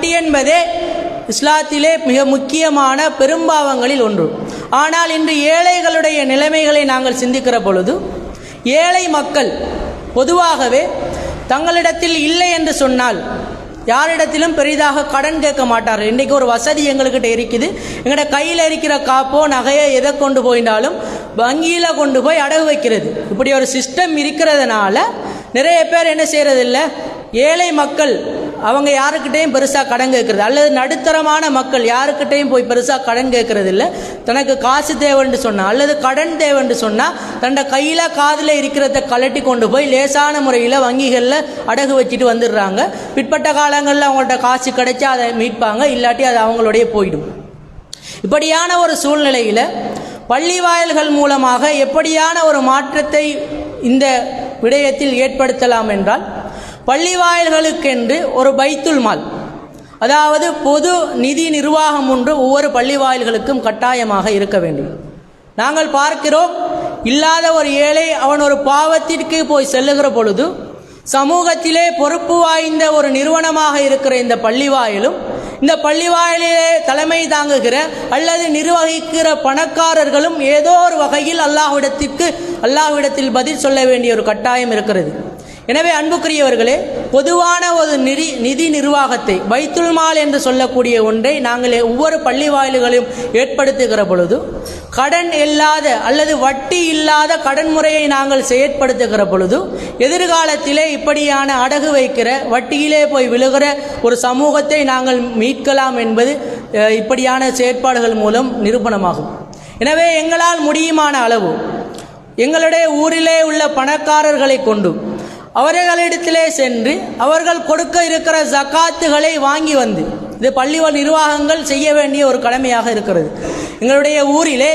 வட்டி என்பதே இஸ்லாத்திலே மிக முக்கியமான பெரும்பாவங்களில் ஒன்று. ஆனால் இன்று ஏழைகளுடைய நிலைமைகளை நாங்கள் சிந்திக்கிற பொழுது ஏழை மக்கள் பொதுவாகவே தங்களிடத்தில் இல்லை என்று சொன்னால் யாரிடத்திலும் பெரிதாக கடன் கேட்க மாட்டார்கள். இன்றைக்கு ஒரு வசதி எங்கள்கிட்ட இருக்குது. எங்கள்கிட்ட கையில் இருக்கிற காப்போ நகையோ எதை கொண்டு போயினாலும் வங்கியில் கொண்டு போய் அடகு வைக்கிறது. இப்படி ஒரு சிஸ்டம் இருக்கிறதுனால நிறைய பேர் என்ன செய்கிறதில்ல ஏழை மக்கள் அவங்க யாருக்கிட்டையும் பெருசாக கடன் கேட்கறது அல்லது நடுத்தரமான மக்கள் யாருக்கிட்டையும் போய் பெருசாக கடன் கேட்கறது இல்லை தனக்கு காசு தேவைன்னு சொன்னால் அல்லது கடன் தேவைன்னு சொன்னால் தன்னோட கையில் காதில் இருக்கிறத கலட்டி கொண்டு போய் லேசான முறையில் வங்கிகளில் அடகு வச்சுட்டு வந்துடுறாங்க. பிற்பட்ட காலங்களில் அவங்கள்ட்ட காசு கிடைச்சா அதை மீட்பாங்க இல்லாட்டி அது அவங்களுடைய போயிடும். இப்படியான ஒரு சூழ்நிலையில் பள்ளி வாயில்கள் மூலமாக எப்படியான ஒரு மாற்றத்தை இந்த விடயத்தில் ஏற்படுத்தலாம் என்றால் பள்ளிவாயில்களுக்கென்று ஒரு பைத்துல் மால். அதாவது பொது நிதி நிர்வாகம் ஒன்று ஒவ்வொரு பள்ளிவாயில்களுக்கும் கட்டாயமாக இருக்க வேண்டும். நாங்கள் பார்க்கிறோம் இல்லாத ஒரு ஏழை அவன் ஒரு பாவத்திற்கு போய் செல்லுகிற பொழுது சமூகத்திலே பொறுப்பு வாய்ந்த ஒரு நிறுவனமாக இருக்கிற இந்த பள்ளிவாயிலும் இந்த பள்ளிவாயிலே தலைமை தாங்குகிற அல்லது நிர்வகிக்கிற பணக்காரர்களும் ஏதோ ஒரு வகையில் அல்லாஹ்விடத்திற்கு அல்லாஹ்விடத்தில் பதில் சொல்ல வேண்டிய ஒரு கட்டாயம் இருக்கிறது. எனவே அன்புக்குரியவர்களே பொதுவான ஒரு நிதி நிதி நிர்வாகத்தை பைத்துல் மால் என்று சொல்லக்கூடிய ஒன்றை நாங்கள் ஒவ்வொரு பள்ளி வாயில்களையும் ஏற்படுத்துகிற பொழுது கடன் இல்லாத அல்லது வட்டி இல்லாத கடன் முறையை நாங்கள் செயற்படுத்துகிற பொழுது எதிர்காலத்திலே இப்படியான அடகு வைக்கிற வட்டியிலே போய் விழுகிற ஒரு சமூகத்தை நாங்கள் மீட்கலாம் என்பது இப்படியான செயற்பாடுகள் மூலம் நிரூபணமாகும். எனவே எங்களால் முடியுமான அளவு எங்களுடைய ஊரிலே உள்ள பணக்காரர்களை கொண்டும் அவர்களிடத்திலே சென்று அவர்கள் கொடுக்க இருக்கிற ஜக்காத்துகளை வாங்கி வந்து இது பள்ளிவ நிர்வாகங்கள் செய்ய வேண்டிய ஒரு கடமையாக இருக்கிறது. எங்களுடைய ஊரிலே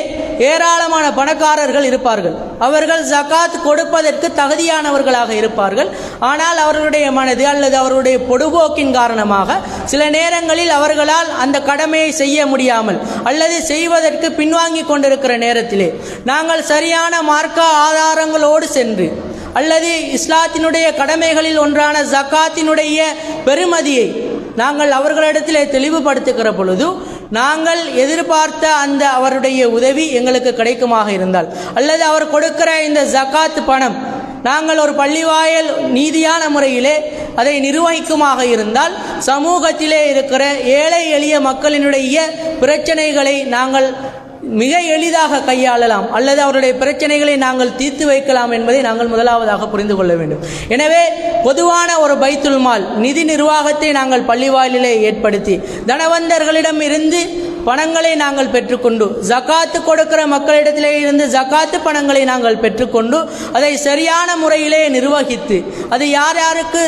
ஏராளமான பணக்காரர்கள் இருப்பார்கள். அவர்கள் ஜக்காத் கொடுப்பதற்கு தகுதியானவர்களாக இருப்பார்கள். ஆனால் அவர்களுடைய மனது அல்லது அவருடைய பொடுபோக்கின் காரணமாக சில நேரங்களில் அவர்களால் அந்த கடமையை செய்ய முடியாமல் அல்லது செய்வதற்கு பின்வாங்கி கொண்டிருக்கிற நேரத்திலே நாங்கள் சரியான மார்க்க ஆதாரங்களோடு சென்று அல்லது இஸ்லாத்தினுடைய கடமைகளில் ஒன்றான ஜக்காத்தினுடைய பெருமதியை நாங்கள் அவர்களிடத்தில் தெளிவுபடுத்துகிற பொழுது நாங்கள் எதிர்பார்த்த அந்த அவருடைய உதவி எங்களுக்கு கிடைக்குமாக இருந்தால். அல்லது அவர் கொடுக்கிற இந்த ஜக்காத் பணம் நாங்கள் ஒரு பள்ளிவாயல் நீதியான முறையிலே அதை நிர்வகிக்குமாக இருந்தால் சமூகத்திலே இருக்கிற ஏழை எளிய மக்களினுடைய பிரச்சனைகளை நாங்கள் மிக எளிதாக கையாளலாம். அல்லது அவருடைய பிரச்சனைகளை நாங்கள் தீர்த்து வைக்கலாம் என்பதை நாங்கள் முதலாவதாக புரிந்து கொள்ள வேண்டும். எனவே பொதுவான ஒரு பைத்துல் மால் நிதி நிர்வாகத்தை நாங்கள் பள்ளிவாயிலே ஏற்படுத்தி தனவந்தர்களிடம் இருந்து பணங்களை நாங்கள் பெற்றுக்கொண்டு ஜக்காத்து கொடுக்கிற மக்களிடத்திலே இருந்து ஜகாத்து பணங்களை நாங்கள் பெற்றுக்கொண்டு அதை சரியான முறையிலே நிர்வகித்து அது யார் யாருக்கு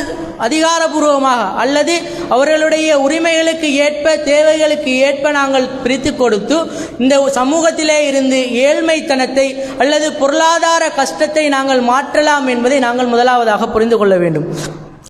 அதிகாரபூர்வமாக அல்லது அவர்களுடைய உரிமைகளுக்கு ஏற்ப தேவைகளுக்கு ஏற்ப நாங்கள் பிரித்து கொடுத்து இந்த சமூகத்திலே இருந்து ஏழ்மைத்தனத்தை அல்லது பொருளாதார கஷ்டத்தை நாங்கள் மாற்றலாம் என்பதை நாங்கள் முதலாவதாக புரிந்து கொள்ள வேண்டும்.